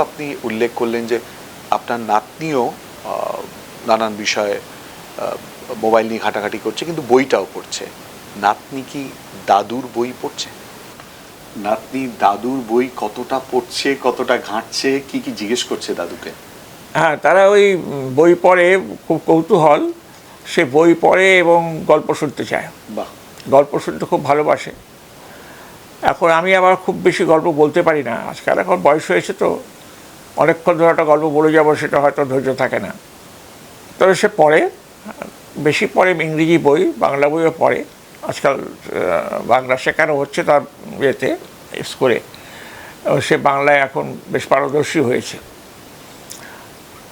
আপনি উল্লেখ করলেন যে আপনার নাতনিও নানান বিষয়ে মোবাইল নিয়ে ঘাটাঘাটি করছে কিন্তু বইটাও পড়ছে। নাতনি কি দাদুর বই পড়ছে? নাতনি দাদুর বই কতটা পড়ছে কতটা ঘাঁটছে কি কি জিজ্ঞেস করছে দাদুকে? হ্যাঁ তারা ওই বই পড়ে খুব কৌতূহল। সে বই পড়ে এবং গল্প শুনতে চায়। বাহ। গল্প শুনতে খুব ভালোবাসে। এখন আমি আবার খুব বেশি গল্প বলতে পারি না। আজকাল এখন বয়স হয়েছে তো। অনেকক্ষণ ধরে একটা গল্প বলে যাব, সেটা হয়তো ধৈর্য থাকে না। তবে সে পড়ে, বেশি পড়ে ইংরেজি বই, বাংলা বইও পড়ে। আজকাল বাংলা শেখানো হচ্ছে তার ইয়েতে, স্কুলে। সে বাংলায় এখন বেশ পারদর্শী হয়েছে।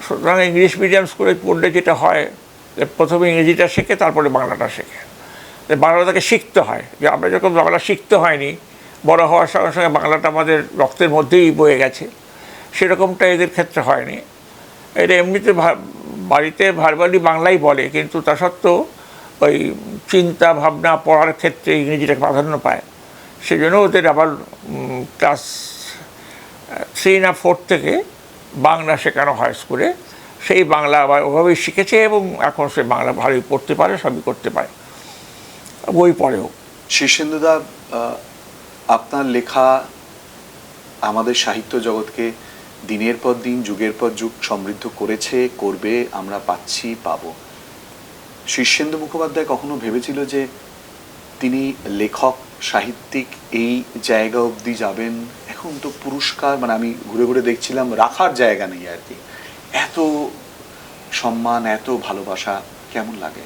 সুতরাং ইংলিশ মিডিয়াম স্কুলে পড়লে যেটা হয়, যে প্রথমে ইংরেজিটা শেখে, তারপরে বাংলাটা শেখে। বাংলাটাকে শিখতে হয়। যে আমরা যখন বাংলা শিখতে হয়নি, বড় হওয়ার সঙ্গে সঙ্গে বাংলাটা আমাদের রক্তের মধ্যেই বয়ে গেছে। সেরকমটা এদের ক্ষেত্রে হয়নি। এটা এমনিতে বাড়িতে ভারবালি বাংলাই বলে, কিন্তু তা সত্ত্বেও ওই চিন্তা, ভাবনা, পড়ার ক্ষেত্রে ইংরেজিটা প্রাধান্য পায়, সেজন্য ওদের আবার ক্লাস, থ্রি না ফোর থেকে বাংলা শেখানো হয় স্কুলে। সেই বাংলা আবার ওভাবেই শিখেছে এবং এখন সে বাংলা ভালোই পড়তে পারে, সবই করতে পারে। বই পড়েও। শীর্ষেন্দুদা আপনার লেখা আমাদের সাহিত্য জগৎকে দিনের পর দিন, যুগের পর যুগ সমৃদ্ধ করেছে, করবে, আমরা পাচ্ছি, পাবো। শীর্ষেন্দু মুখোপাধ্যায় কখনো ভেবেছিল যে তিনি লেখক, সাহিত্যিক এই জায়গা অবধি যাবেন? এখন তো পুরস্কার মানে আমি ঘুরে ঘুরে দেখছিলাম, রাখার জায়গা নেই আর কি। এত সম্মান, এত ভালোবাসা কেমন লাগে?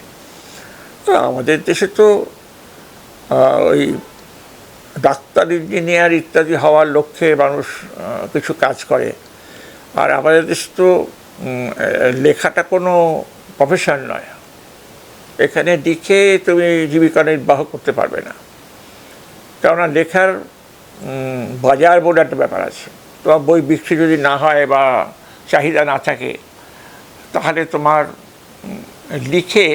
আমাদের দেশে তো ওই ডাক্তার, ইঞ্জিনিয়ার ইত্যাদি হওয়ার লক্ষ্যে মানুষ কিছু কাজ করে। আর আমাদের দেশ তো লেখাটা কোনো প্রফেশন নয়। এখানে লিখে তুমি জীবিকা নির্বাহ করতে পারবে না। কেননা লেখার বাজার বলে একটা ব্যাপার আছে। তোমার বই বিক্রি যদি না হয় বা চাহিদা না থাকে, তাহলে তোমার লিখে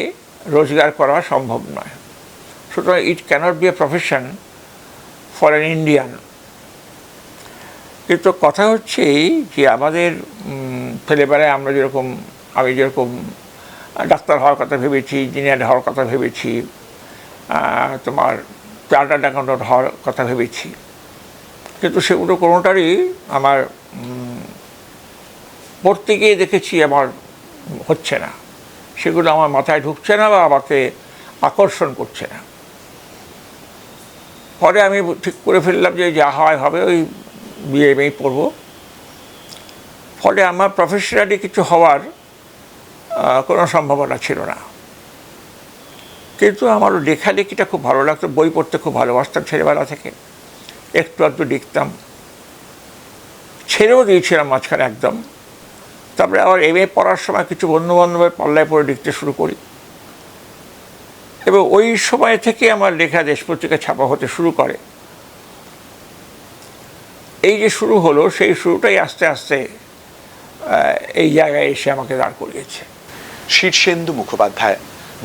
রোজগার করা সম্ভব নয়। সুতরাং it cannot be a profession for an Indian কিন্তু কথা হচ্ছে যে আমাদের ছেলেবেলায় আমরা যেরকম, আমি যেরকম ডাক্তার হওয়ার কথা ভেবেছি, ইঞ্জিনিয়ার হওয়ার কথা ভেবেছি তোমার চার্টার্ড অ্যাকাউন্টেন্ট হওয়ার কথা ভেবেছি। কিন্তু সেগুলো কোনোটারই আমার পড়তে গিয়ে দেখেছি আমার হচ্ছে না। সেগুলো আমার মাথায় ঢুকছে না বা আমাকে আকর্ষণ করছে না। পরে আমি ঠিক করে ফেললাম যে যা হয় হবে, ওই বিয়ে এমএই পড়ব। ফলে আমার প্রফেশনালি কিছু হওয়ার কোনো সম্ভাবনা ছিল না। কিন্তু আমার লেখালেখিটা খুব ভালো লাগতো, বই পড়তে খুব ভালোবাসতাম ছেলেবেলা থেকে। একটু একটু লিখতাম। ছেড়েও দিয়েছিলাম মাঝখানে একদম। তারপরে আবার এম এ পড়ার সময় কিছু বন্ধু বান্ধবের পাল্লায় পড়ে লিখতে শুরু করি। এবং ওই সময় থেকে আমার লেখা দেশ পত্রিকা ছাপা হতে শুরু করে। এই যে শুরু হলো, সেই শুরুটাই আস্তে আস্তে এই জায়গায় এসে আমাকে দাঁড় করিয়েছে। শীর্ষেন্দু মুখোপাধ্যায়,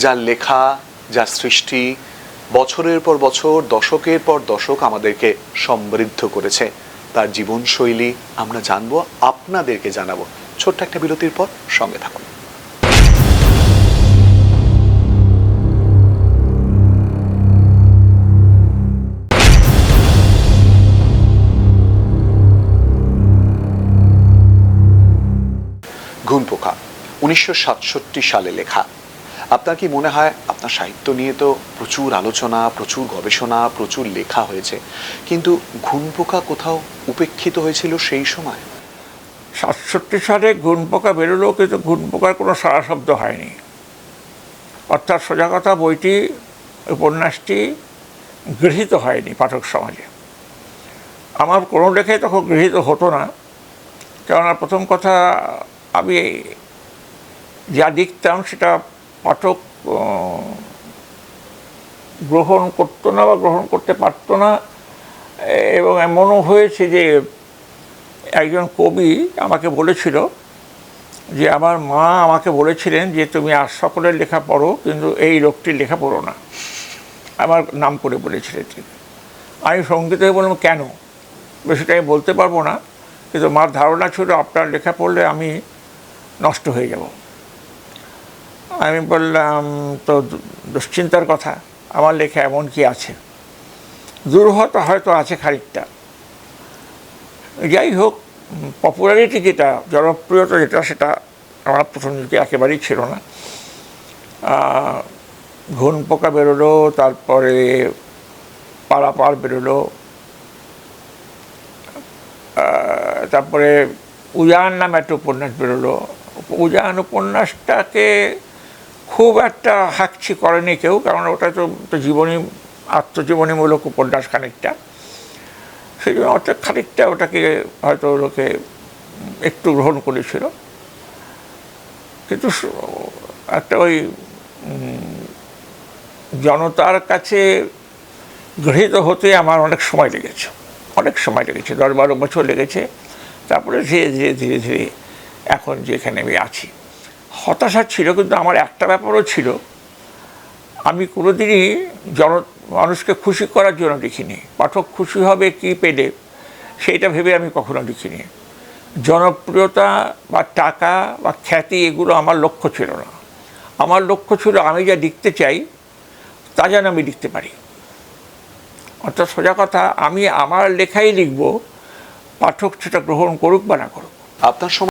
যার লেখা, যার সৃষ্টি বছরের পর বছর, দশকের পর দশক আমাদেরকে সমৃদ্ধ করেছে। তার জীবনশৈলী আমরা জানব, আপনাদেরকে জানাব। ছোট্ট একটা বিরতির পর সঙ্গে থাকুন। উনিশশো সাতষট্টি সালে লেখা। আপনার কি মনে হয়, আপনার সাহিত্য নিয়ে তো প্রচুর আলোচনা, প্রচুর গবেষণা, প্রচুর লেখা হয়েছে, কিন্তু ঘুম পোকা কোথাও উপেক্ষিত হয়েছিল সেই সময়? সাতষট্টি সালে ঘুন পোকা বেরোলেও কিন্তু ঘুন পোকার কোনো সারা শব্দ হয়নি। অর্থাৎ সোজা কথা, বইটি, উপন্যাসটি গৃহীত হয়নি পাঠক সমাজে। আমার কোনো লেখাই তখন গৃহীত হতো না, কেননা প্রথম কথা, আমি যা লিখতাম সেটা পাঠক গ্রহণ করতো না বা গ্রহণ করতে পারতো না। এবং এমনও হয়েছে যে একজন কবি আমাকে বলেছিল যে, আমার মা আমাকে বলেছিলেন যে, তুমি আর সকলের লেখা পড়ো, কিন্তু এই লোকটির লেখা পড়ো না। আমার নাম করে বলেছিলেন তিনি। আমি সংগীত হয়ে বললাম, কেন? বিষয়টা আমি বলতে পারব না, কিন্তু মার ধারণা ছিল আপনার লেখা পড়লে আমি নষ্ট হয়ে যাব। আমি বললাম, তো দুশ্চিন্তার কথা, আমার লেখা এমন কি আছে? দুর্হত হয়তো আছে খানিকটা। যাই হোক পপুলারিটি যেটা, জনপ্রিয়তা যেটা, সেটা আমার প্রথম দিকে একেবারেই ছিল না। ঘুন পোকা বেরোলো, তারপরে পারাপার বেরোলো তারপরে উজান নামে একটা উপন্যাস বেরোলো। উজান উপন্যাসটাকে খুব একটা হাকছি করেনি কেউ, কারণ ওটা তো জীবনী, আত্মজীবনীমূলক উপন্যাস খানিকটা। সেই জন্য অর্থাৎ খানিকটা ওটাকে হয়তো লোকে একটু গ্রহণ করেছিল। কিন্তু একটা ওই জনতার কাছে গৃহীত হতে আমার অনেক সময় লেগেছে। অনেক সময় লেগেছে, দশ বারো বছর লেগেছে। তারপরে ধীরে ধীরে ধীরে ধীরে এখন যেখানে আমি আছি। হতাশা ছিল, কিন্তু আমার একটা ব্যাপারও ছিল। আমি কোনোদিনই জন, মানুষকে খুশি করার জন্য লিখিনি পাঠক খুশি হবে কি পেলে, সেইটা ভেবে আমি কখনো লিখিনি জনপ্রিয়তা বা টাকা বা খ্যাতি এগুলো আমার লক্ষ্য ছিল না। আমার লক্ষ্য ছিল, আমি যা লিখতে চাই, তা যেন আমি লিখতে পারি। অর্থাৎ সোজা কথা, আমি আমার লেখাই লিখব, পাঠক সেটা গ্রহণ করুক বা না করুক। আপনার সময়